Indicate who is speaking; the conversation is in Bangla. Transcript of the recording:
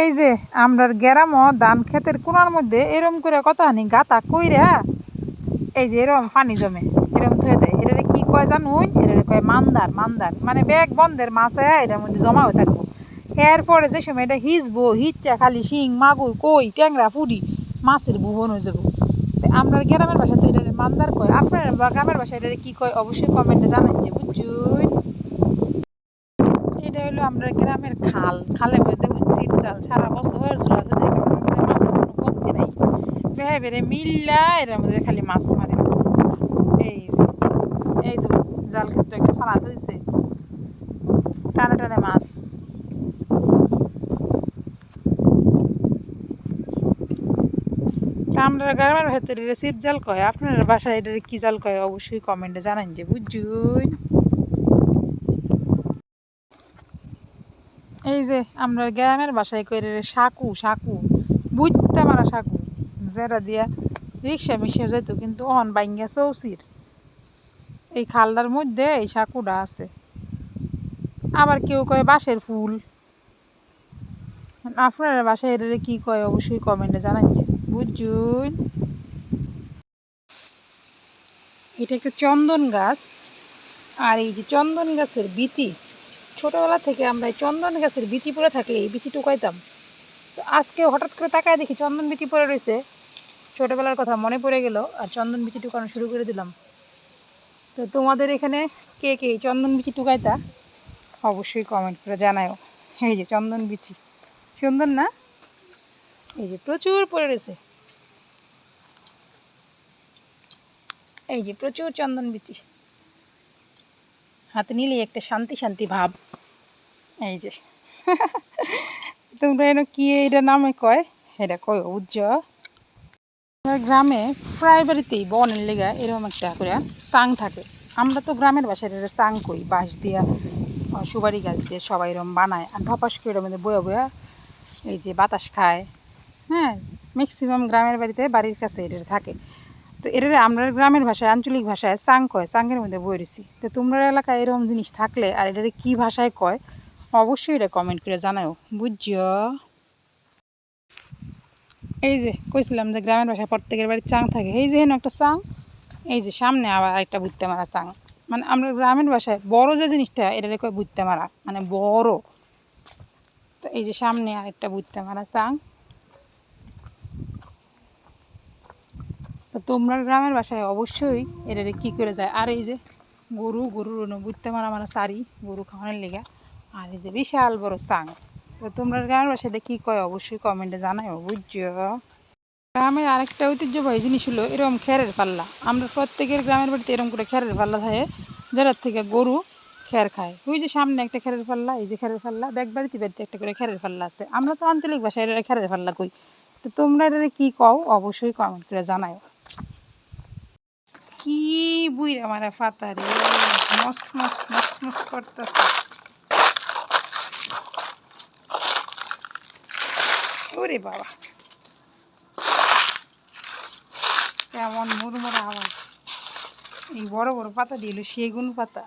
Speaker 1: এই যে, আমরার গ্রামও ধান ক্ষেতের কোনার মধ্যে এরম করে কত হানি গাতা কইরা এই যে এরম পানি জমে, এরম থয়ে দেয়। এটারে কি কয় জানুন? এটারে কয় মান্দার মান্দার। মানে ব্যাগ বন্ধের মাছ হয়ে এটার মধ্যে জমা হয়ে থাকব। এরপরে যে সময় এটা হিজবো, হিচ্চা, খালি শিং, মাগুর, কই, ট্যাংরা পুরি মাছের ভুবন হয়ে যাব। তো আমরা গ্রামের ভাষাতে এটারে মান্দার কয়। আপনার গ্রামের ভাষায় এটারে কি কয়? অবশ্যই কমেন্টে জানান যে বুঝুন এটা হলো আমরা গ্রামের খাল। খালের মধ্যে সিপ জাল সারা বছর ঝোলা ঝোলা দেখে আমাদের মাছের কোনো কমতি নাই। বেড়ে বেড়ে মিল্লা, এর মধ্যে খালি মাছ মারে। এই এই তো জাল কিন্তু একটা ফালাতে দিছে। টানে টানে মাছ। আমরা গ্রামের ভেতরে রেসিপ জাল কয়? আপনার বাসায় এটা কি জাল কয়? অবশ্যই কমেন্টে জানান যে বুঝুন এই যে আমরা গ্রামের বাসায় করে সাকু সাকু। বুঝতে মারা সাকু। যেটা দিয়া রিক্সা মিশে যেত কিন্তু অহন বাইঙ্গা চৌচির। এই খালটার মধ্যে এই সাকুটা আছে। আবার কেউ কয় বাঁশের ফুল। আপনার বাসায় এর কি কয় অবশ্যই কমেন্টে জানান যে বুঝুন এটা একটা চন্দন গাছ। আর এই যে চন্দন গাছের বিচি ছোটবেলা থেকে আমরা চন্দন গাছের বিচি পড়ে থাকলে এই বিচি টুকাইতাম তো আজকে হঠাৎ করে তাকায় দেখি চন্দন বিচি পড়ে রয়েছে। ছোটোবেলার কথা মনে পড়ে গেল আর চন্দন বিচি টুকানো শুরু করে দিলাম। তো তোমাদের এখানে কে কে চন্দন বিচি টুকাইতা? অবশ্যই কমেন্ট করে জানাও এই যে চন্দন বিচি। সুন্দর না? এই যে প্রচুর পড়ে রয়েছে। এই যে প্রচুর চন্দন বিচি। হাতে নিলেই একটা শান্তি শান্তি ভাব। এই যে। তোমরা এনে কি এটা নামে কয়? এটা কয় আমার গ্রামে প্রায় বাড়িতেই বনের লেগা এরকম একটা করে চাং থাকে। আমরা তো গ্রামের বাসায় এটা চাং কই, বাঁশ দিয়া সুপারি গাছ দিয়ে সবাই এরকম বানায়। আর ধপাস করে এর মধ্যে বয়া বয়া এই যে বাতাস খায়। হ্যাঁ ম্যাক্সিমাম গ্রামের বাড়িতে বাড়ির কাছে এটা থাকে। তো এটা আমরা গ্রামের ভাষায়, আঞ্চলিক ভাষায় চাং কয় চাঙের মধ্যে বই রয়েছি। তো তোমরা এলাকায় এরকম জিনিস থাকলে আর এটারে কি ভাষায় কয়, অবশ্যই এটা কমেন্ট করে জানাও, বুঝছ? এই যে কইছিলাম যে গ্রামের ভাষায় প্রত্যেকের বাড়ির চাং থাকে। এই যে হেন একটা চাং, এই যে সামনে আবার আরেকটা বুঝতে মারা চাং। মানে আমরা গ্রামের ভাষায় বড় যে জিনিসটা এটা কয় বুঝতে মারা মানে বড়। তো এই যে সামনে আরেকটা বুঝতে মারা চাং। তোমরা গ্রামের বাসায় অবশ্যই এটারে কী করে যায়? আর এই যে গরু, গরুর বুঝতে মারা মারা সারি, গরু খাওয়ানোর লেগা। আর এই যে বিশাল বড় চাং তো তোমরা গ্রামের বাসায় এটা কী কয়? অবশ্যই কমেন্টে জানাও বুঝছ? গ্রামের আরেকটা ঐতিহ্যবাহী জিনিস হলো এরকম খেরের পাল্লা। আমরা প্রত্যেকের গ্রামের বাড়িতে এরকম করে খেরের পাল্লা থাকে, যার থেকে গরু খের খায়। ওই যে সামনে একটা খেরের পাল্লা, এই যে খেরের পাল্লা, ব্যাগ বাড়িতে বাড়িতে একটা করে খেরের পাল্লা আছে। আমরা তো আঞ্চলিক ভাষায় এটা খেরের পাল্লা কই। তো তোমরা এটা কী কও? অবশ্যই কমেন্ট করে জানাও কি বুইরা মারা ফাতা রে মস মস মস করতেছে। ওরে বাবা। কেমন মুরমুরা আওয়াজ। এই বড় বড় পাতা দিল সেগুন পাতা।